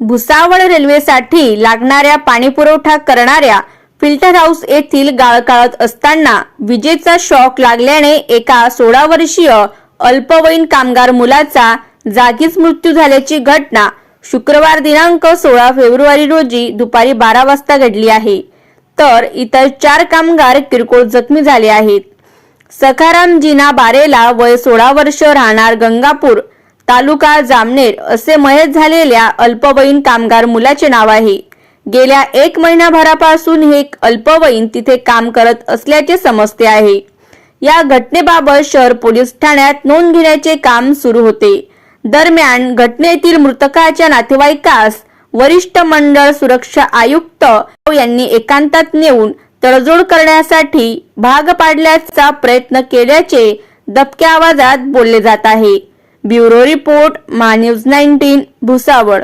भुसावळ रेल्वेसाठी लागणाऱ्या पाणीपुरवठा करणाऱ्या फिल्टर हाऊस येथील गाळ काढत असताना विजेचा शॉक लागल्याने एका सोळा वर्षीय अल्पवयीन कामगार मुलाचा जागीच मृत्यू झाल्याची घटना शुक्रवार दिनांक सोळा फेब्रुवारी रोजी दुपारी बारा वाजता घडली आहे. तर इतर चार कामगार किरकोळ जखमी झाले आहेत. सखाराम जिना बारेला वय सोळा वर्ष राहणार गंगापूर तालुका जामनेर असे मयत झालेल्या अल्पवयीन कामगार मुलाचे नाव आहे. गेल्या एक महिनाभरापासून हे अल्पवयीन तिथे काम करत असल्याचे समजते आहे. या घटनेबाबत शहर पोलीस ठाण्यात नोंद घेण्याचे काम सुरू होते. दरम्यान घटनेतील मृतकाच्या नातेवाईकास वरिष्ठ मंडळ सुरक्षा आयुक्त यांनी एकांतात नेऊन तडजोड करण्यासाठी भाग पाडल्याचा प्रयत्न केल्याचे दबक्या आवाजात बोलले जात आहे. ब्युरो रिपोर्ट मा नाईन्टीन भुसावळ.